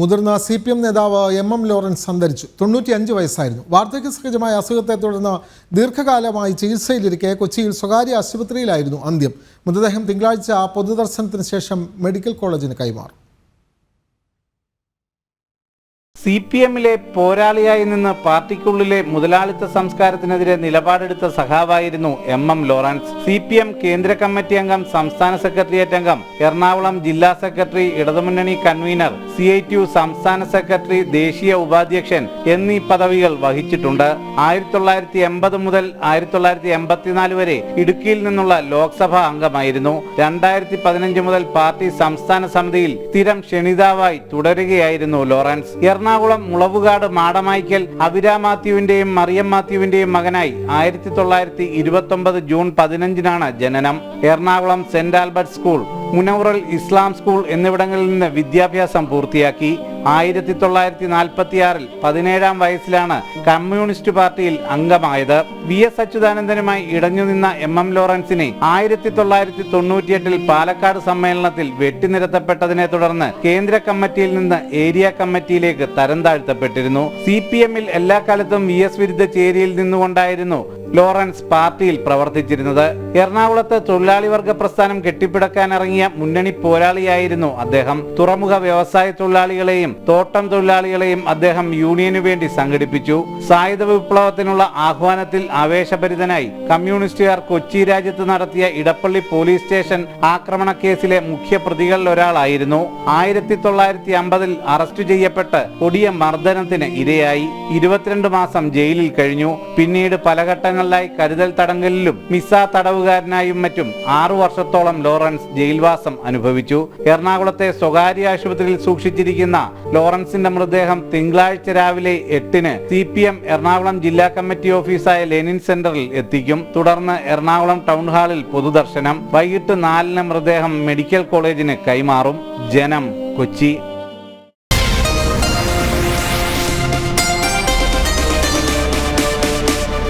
മുതിർന്ന C P M നേതാവ് M M Lawrence അന്തരിച്ചു. തൊണ്ണൂറ്റിയഞ്ച് വയസ്സായിരുന്നു. വാർദ്ധക്യ സഹജമായ അസുഖത്തെ തുടർന്ന് ദീർഘകാലമായി ചികിത്സയിലിരിക്കെ കൊച്ചിയിൽ സ്വകാര്യ ആശുപത്രിയിലായിരുന്നു അന്ത്യം. മൃതദേഹം തിങ്കളാഴ്ച പൊതുദർശനത്തിന് ശേഷം മെഡിക്കൽ കോളേജിന് കൈമാറും. സി പി എമ്മിലെ പോരാളിയായി നിന്ന് പാർട്ടിക്കുള്ളിലെ മുതലാളിത്ത സംസ്കാരത്തിനെതിരെ നിലപാടെടുത്ത സഖാവായിരുന്നു M M Lawrence. C P M കേന്ദ്ര കമ്മിറ്റി അംഗം സംസ്ഥാന സെക്രട്ടേറിയറ്റ് അംഗം എറണാകുളം ജില്ലാ സെക്രട്ടറി ഇടതുമുന്നണി convener C I T U സംസ്ഥാന സെക്രട്ടറി ദേശീയ ഉപാധ്യക്ഷൻ എന്നീ പദവികൾ വഹിച്ചിട്ടുണ്ട്. ആയിരത്തി തൊള്ളായിരത്തി എൺപത് മുതൽ ആയിരത്തി തൊള്ളായിരത്തി എൺപത്തിനാല് വരെ ഇടുക്കിയിൽ നിന്നുള്ള ലോക്സഭാ അംഗമായിരുന്നു. രണ്ടായിരത്തി പതിനഞ്ച് മുതൽ പാർട്ടി സംസ്ഥാന സമിതിയിൽ സ്ഥിരം ക്ഷണിതാവായി തുടരുകയായിരുന്നു ലോറൻസ്. എറണാകുളം മുളവുകാട് മാടമായ്ക്കൽ അവിര മാത്യുവിന്റെയും മറിയം മാത്യുവിന്റെയും മകനായി ആയിരത്തി തൊള്ളായിരത്തി ഇരുപത്തി ജൂൺ പതിനഞ്ചിനാണ് ജനനം. Ernakulam saint Albert school Munavvarul Islam school എന്നിവിടങ്ങളിൽ നിന്ന് വിദ്യാഭ്യാസം പൂർത്തിയാക്കി ആയിരത്തി തൊള്ളായിരത്തി നാൽപ്പത്തിയാറിൽ പതിനേഴാം വയസ്സിലാണ് കമ്മ്യൂണിസ്റ്റ് പാർട്ടിയിൽ അംഗമായത്. വി എസ് അച്യുതാനന്ദനുമായി ഇടഞ്ഞുനിന്ന എം എം ലോറൻസിനെ ആയിരത്തി തൊള്ളായിരത്തി തൊണ്ണൂറ്റിയെട്ടിൽ പാലക്കാട് സമ്മേളനത്തിൽ വെട്ടിനിരത്തപ്പെട്ടതിനെ തുടർന്ന് കേന്ദ്ര കമ്മിറ്റിയിൽ നിന്ന് ഏരിയ കമ്മിറ്റിയിലേക്ക് തരം താഴ്ത്തപ്പെട്ടിരുന്നു. സി പി എമ്മിൽ എല്ലാ കാലത്തും വി എസ് വിരുദ്ധ ചേരിയിൽ നിന്നുകൊണ്ടായിരുന്നു ലോറൻസ് പാർട്ടിയിൽ പ്രവർത്തിച്ചിരുന്നത്. എറണാകുളത്ത് തൊഴിലാളി വർഗ പ്രസ്ഥാനം കെട്ടിപ്പിടക്കാനിറങ്ങിയ മുന്നണി പോരാളിയായിരുന്നു അദ്ദേഹം. തുറമുഖ വ്യവസായ തൊഴിലാളികളെയും തോട്ടം തൊഴിലാളികളെയും അദ്ദേഹം യൂണിയനു വേണ്ടി സംഘടിപ്പിച്ചു. സായുധ വിപ്ലവത്തിനുള്ള ആഹ്വാനത്തിൽ ആവേശഭരിതനായി കമ്മ്യൂണിസ്റ്റുകാർ കൊച്ചി രാജ്യത്ത് നടത്തിയ ഇടപ്പള്ളി പോലീസ് സ്റ്റേഷൻ ആക്രമണ കേസിലെ മുഖ്യ പ്രതികളിൽ ഒരാളായിരുന്നു ആയിരത്തി തൊള്ളായിരത്തി അമ്പതിൽ അറസ്റ്റ് ചെയ്യപ്പെട്ട് കൊടിയ മർദ്ദനത്തിന് ഇരയായി. ഇരുപത്തിരണ്ട് മാസം ജയിലിൽ കഴിഞ്ഞു. പിന്നീട് പല ഘട്ടങ്ങളിലായി കരുതൽ തടങ്കലിലും മിസ തടവുകാരനായും മറ്റും ആറു വർഷത്തോളം ലോറൻസ് ജയിൽവാസം അനുഭവിച്ചു. എറണാകുളത്തെ സ്വകാര്യ ആശുപത്രിയിൽ സൂക്ഷിച്ചിരിക്കുന്ന ലോറൻസിന്റെ മൃതദേഹം തിങ്കളാഴ്ച രാവിലെ എട്ടിന് സി പി എം എറണാകുളം ജില്ലാ കമ്മിറ്റി ഓഫീസായ ലെനിൻ സെന്ററിൽ എത്തിക്കും. തുടർന്ന് എറണാകുളം ടൗൺ ഹാളിൽ പൊതുദർശനം. വൈകിട്ട് നാലിന് മൃതദേഹം മെഡിക്കൽ കോളേജിന് കൈമാറും. ജനം കൊച്ചി.